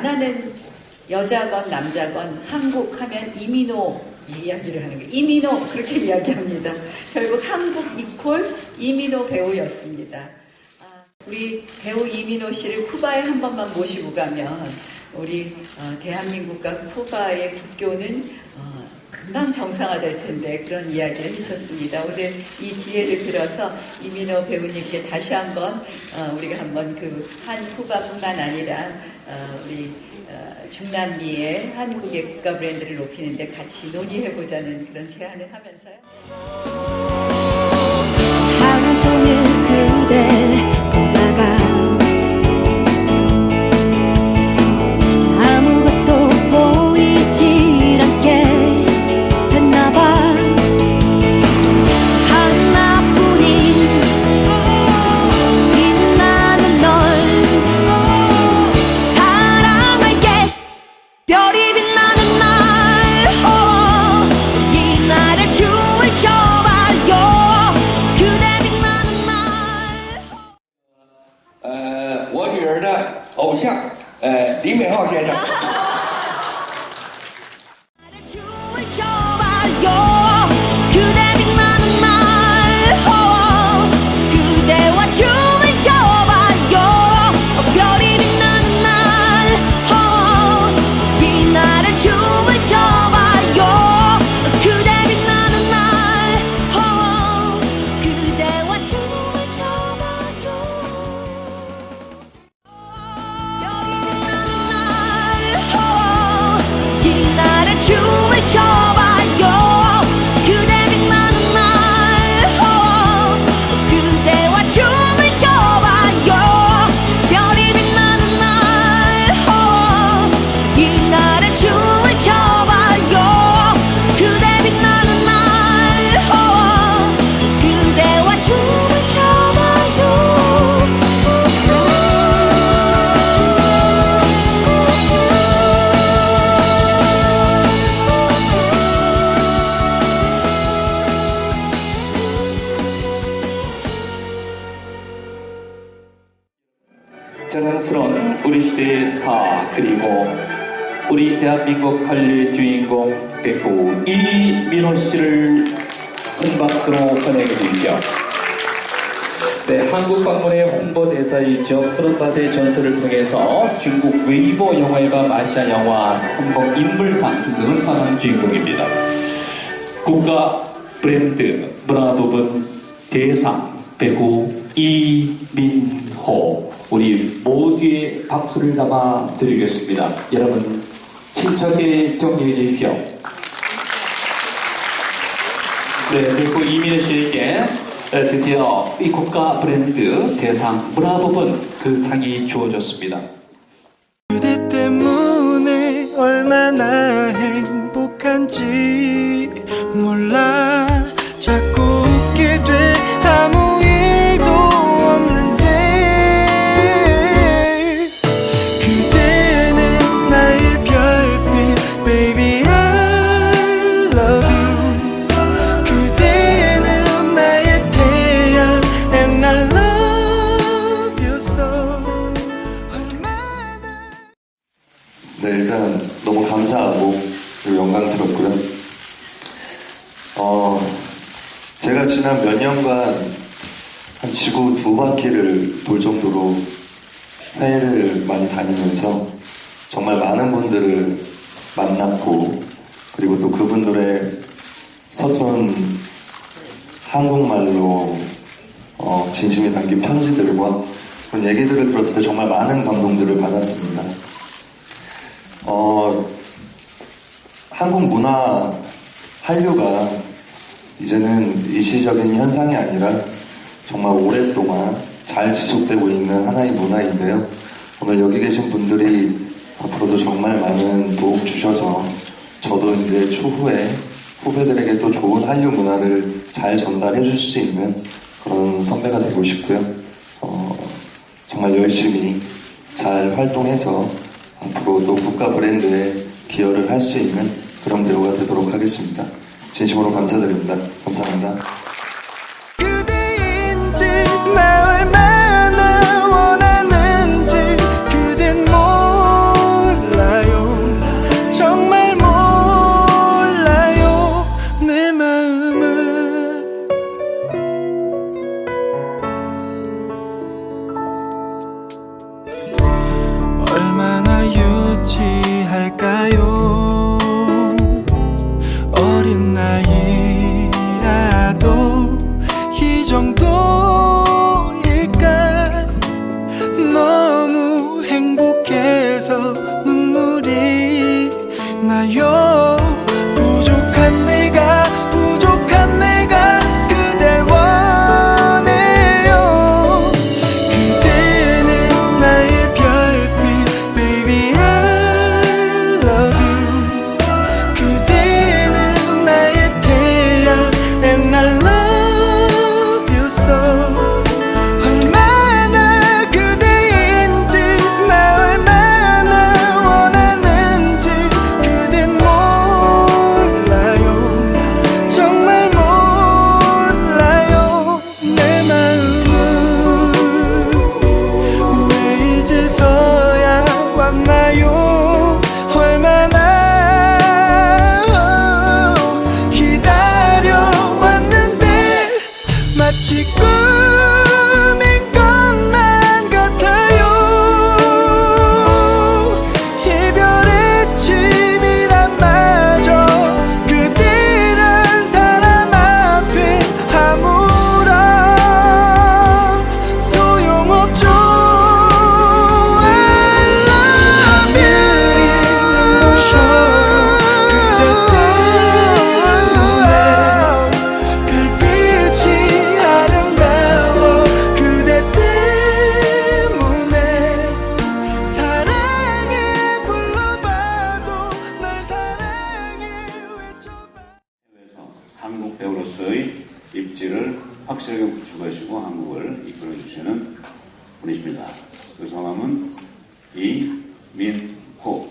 만나는 여자건 남자건 한국 하면 이민호 이야기를 하는 거예요. 이민호 그렇게 이야기합니다. 결국 한국 이콜 이민호 배우였습니다. 아, 우리 배우 이민호 씨를 쿠바에 한 번만 모시고 가면 우리 어, 대한민국과 쿠바의 국교는 어, 금방 정상화될 텐데 그런 이야기를 했었습니다. 오늘 이 기회를 들어서 이민호 배우님께 다시 한번 어, 우리가 한번 그 한 쿠바뿐만 아니라 어, 우리 어, 중남미의 한국의 국가 브랜드를 높이는데 같이 논의해보자는 그런 제안을 하면서요. 李敏镐先生。 자랑스러운 우리 시대의 스타 그리고 우리 대한민국 한류의 주인공 배우 이민호 씨를 큰 박수로 환영해 주십시오. 네, 한국 방문의 홍보대사이죠. 푸른바다의 전설을 통해서 중국 웨이보 영화회가 마시아 영화 선봉 인물상 등등을 수상한 주인공입니다. 국가 브랜드 문화 부분 대상 배우 이민호 우리 모두의 박수를 담아 드리겠습니다. 여러분 친척에 정리해 주십시오. 네, 그리고 이민호 씨에게 드디어 이 국가 브랜드 대상 문화부분 그 상이 주어졌습니다. 영광스럽고요. 어, 제가 지난 몇 년간 한 지구 두 바퀴를 돌 정도로 해외를 많이 다니면서 정말 많은 분들을 만났고 그리고 또 그분들의 서툰 한국말로 어, 진심이 담긴 편지들과 그런 얘기들을 들었을 때 정말 많은 감동들을 받았습니다. 어, 한국 문화 한류가 이제는 일시적인 현상이 아니라 정말 오랫동안 잘 지속되고 있는 하나의 문화인데요. 오늘 여기 계신 분들이 앞으로도 정말 많은 도움 주셔서 저도 이제 추후에 후배들에게 또 좋은 한류 문화를 잘 전달해 줄 수 있는 그런 선배가 되고 싶고요. 어, 정말 열심히 잘 활동해서 앞으로 또 국가 브랜드에 기여를 할 수 있는 그런 배우가 되도록 하겠습니다. 진심으로 감사드립니다. 감사합니다. 한국 배우로서의 입지를 확실하게 구축하시고 한국을 이끌어주시는 분이십니다. 그 성함은 이민호